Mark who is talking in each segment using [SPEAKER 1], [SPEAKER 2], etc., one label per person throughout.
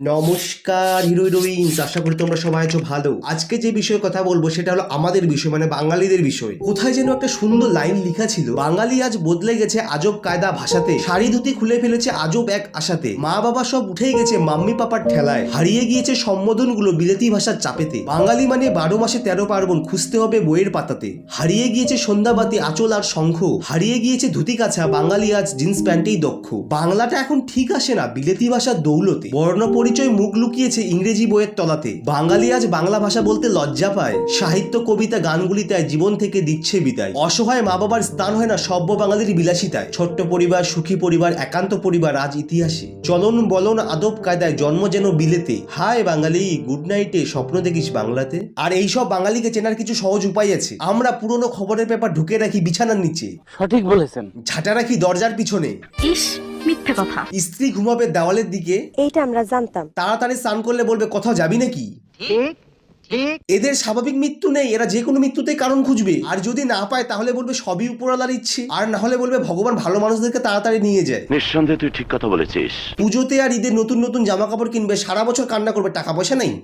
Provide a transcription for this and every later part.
[SPEAKER 1] নমস্কার হিরো হিরোইন্স আশা করি তোমরা সবাই আছো ভালো। আজকে যে বিষয়ে কথা বলব সেটা হলো আমাদের বিষয় মানে বাঙালিদের বিষয়। কোথায় যেন একটা সুন্দর লাইন লেখা ছিল, বাঙালি আজ বদলে গেছে আজব কায়দা ভাষাতে। শাড়ি ধুতি খুলে ফেলেছে আজব এক আশাতে। মা বাবা সব উঠেই গেছে মাম্মি পাপার ঠেলায়। হারিয়ে গিয়েছে সম্বোধনগুলো বিলেতি ভাষার চাপেতে। বাঙালি মানে বারো মাসে তেরো পার্বণ, খুঁজতে হবে বইয়ের পাতাতে। হারিয়ে গিয়েছে সন্ধ্যাবাতি, আঁচল আর শঙ্খ। হারিয়ে গিয়েছে ধুতি কাছা বাঙালি আজ জিন্স প্যান্টেই দক্ষ। বাংলাটা এখন ঠিক আসে না বিলেতি ভাষার দৌলতে। বর্ণ পরিচয় মুখ লুকিয়েছে ইংরেজি বইয়ের তলাতে। বাঙালি আজ বাংলা ভাষা বলতে লজ্জা পায়। সাহিত্য কবিতা গানগুলি তাই জীবন থেকে দিচ্ছে বিদায়। অসহায় মা বাবার স্থান হয় না সভ্য বাঙালির বিলাসিতায়। ছোট্ট পরিবার সুখী পরিবার একান্ত পরিবার আজ ইতিহাসে। চলন বলন আদব কায়দায় জন্ম যেন বিলেতে। হায় বাঙালি গুড নাইটে স্বপ্ন দেখিস বাংলাতে। আর এইসব বাঙালিকে চেনার কিছু সহজ উপায় আছে। আমরা পুরনো খবরের পেপার ঢুকে রাখি বিছানার নিচে।
[SPEAKER 2] সঠিক বলেছেন।
[SPEAKER 1] ঝাঁটা রাখি দরজার পিছনে।
[SPEAKER 3] ইস মিথ্যে কথা।
[SPEAKER 1] স্ত্রী ঘুমাবে দেওয়ালের দিকে।
[SPEAKER 4] এইটা আমরা জানতাম।
[SPEAKER 1] তাড়াতাড়ি স্নান করলে বলবে কোথাও যাবি নাকি?
[SPEAKER 2] ঠিক ঠিক।
[SPEAKER 1] এদের স্বাভাবিক মৃত্যু নেই এরা যে কোনো মৃত্যুতেই কারণ খুঁজবে। আর যদি না পায় তাহলে বলবে সবই উপরালার ইচ্ছে। আর না হলে বলবে ভগবান ভালো মানুষদেরকে তাড়াতাড়ি নিয়ে যায়।
[SPEAKER 5] নিঃসন্দেহে তুই ঠিক কথা বলেছিস।
[SPEAKER 1] পুজোতে আর ঈদের নতুন নতুন জামা কাপড় কিনবে সারা বছর কান্না করবে টাকা পয়সা নেই।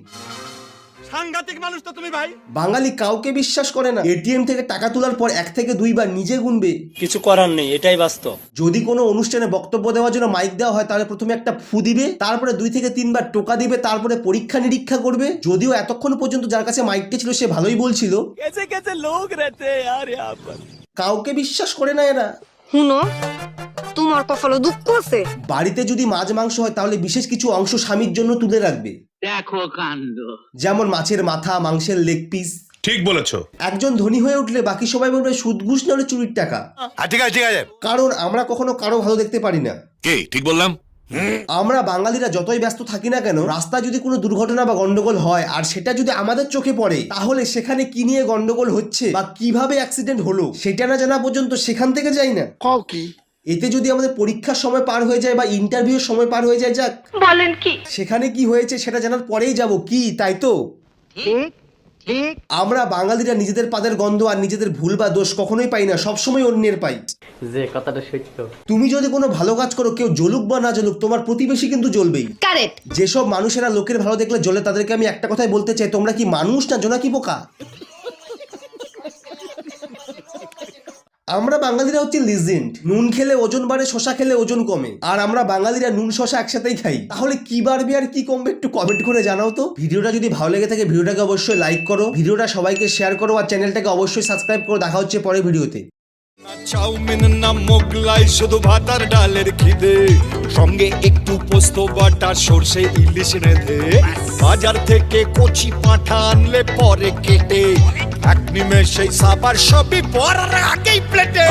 [SPEAKER 6] সাংঘাতিক মানুষ তো তুমি ভাই।
[SPEAKER 1] বাঙালি কাউকে বিশ্বাস করে না। এটিএম থেকে টাকা তোলার পর এক থেকে দুইবার নিজে গুনবে।
[SPEAKER 6] কিছু করার নেই এটাই বাস্তব।
[SPEAKER 1] যদি কোনো অনুষ্ঠানে বক্তব্য দেওয়ার জন্য মাইক দেওয়া হয় তাহলে প্রথমে একটা ফু দিবে তারপরে দুই থেকে তিনবার টোকা দিবে তারপরে পরীক্ষা নিরীক্ষা করবে। যদিও এতক্ষণ পর্যন্ত যার কাছে মাইকটা ছিল সে ভালোই বলছিল।
[SPEAKER 6] কেসে কেসে লোক রেতে আর
[SPEAKER 1] কাউকে বিশ্বাস করে না এরা।
[SPEAKER 4] হুনো তোমার কপালে দুঃখ আছে?
[SPEAKER 1] বাড়িতে যদি মাছ মাংস হয় তাহলে বিশেষ কিছু অংশ স্বামীর জন্য তুলে রাখবে।
[SPEAKER 2] দেখো কাণ্ড।
[SPEAKER 1] যেমন মাছের মাথা মাংসের লেগ পিস
[SPEAKER 7] ঠিক বলেছ।
[SPEAKER 1] একজন ধনী হয়ে উঠলে বাকি সবাই বলবে সুদ ঘুষ না হলে চুরির টাকা?
[SPEAKER 7] ঠিক আছে ঠিক আছে।
[SPEAKER 1] কারণ আমরা কখনো কারও ভালো দেখতে পারি না।
[SPEAKER 7] কি? ঠিক বললাম।
[SPEAKER 1] আমরা বাঙালিরা যতই ব্যস্ত থাকি না কেন রাস্তায় যদি কোনো দুর্ঘটনা বা গন্ডগোল হয় আর সেটা যদি আমাদের চোখে পড়ে তাহলে সেখানে কি নিয়ে গন্ডগোল হচ্ছে বা কীভাবে অ্যাক্সিডেন্ট হলো সেটা না জানা পর্যন্ত সেখান থেকে যাই না।
[SPEAKER 2] কি?
[SPEAKER 1] এতে যদি আমাদের পরীক্ষার সময় পার হয়ে যায় বা ইন্টারভিউর সময় পার হয়ে যায় যাক।
[SPEAKER 3] বলেন কি?
[SPEAKER 1] সেখানে কি হয়েছে সেটা জানার পরেই যাব। কি? তাই তো?
[SPEAKER 2] ঠিক ঠিক
[SPEAKER 1] আমরা বাঙালিরা নিজেদের পাদের গন্ধ আর নিজেদের ভুল বা দোষ কখনোই পাই না সবসময় অন্যের পাই।
[SPEAKER 2] যে কথাটা সত্য
[SPEAKER 1] তুমি যদি কোনো ভালো কাজ করো কেউ জ্বলুক বা না জ্বলুক তোমার প্রতিবেশী কিন্তু জ্বলবেই।
[SPEAKER 4] কারেক্ট
[SPEAKER 1] যেসব মানুষেরা লোকের ভালো দেখলে জ্বলে তাদেরকে আমি একটা কথাই বলতে চাই তোমরা কি মানুষ না জোনাকি পোকা? আমরা বাঙালিরা হচ্ছে লিজেন্ড নুন খেলে ওজন বাড়ে শশা খেলে ওজন কমে। আর আমরা বাঙালিরা নুন শশা একসাথেই খাই। তাহলে কি বাড়বে আর কি কমবে একটু কমেন্ট করে জানাও তো। ভিডিওটা যদি ভালো লেগে থাকে, ভিডিওটাকে অবশ্যই লাইক করো। ভিডিওটা সবাইকে শেয়ার করো আর চ্যানেলটাকে অবশ্যই সাবস্ক্রাইব করো। দেখা হচ্ছে পরের ভিডিওতে।
[SPEAKER 6] চাউমিন, না মোগলাই, শুধু ভাত আর ডালের খিদে। সঙ্গে একটু পোস্ত, বাটা, সর্ষে, ইলিশ রেঁধে। বাজার থেকে কচি পাঠা আনলে পরে কেটে। এক নিমেষেই সাবার সবই পরার আগেই প্লেটে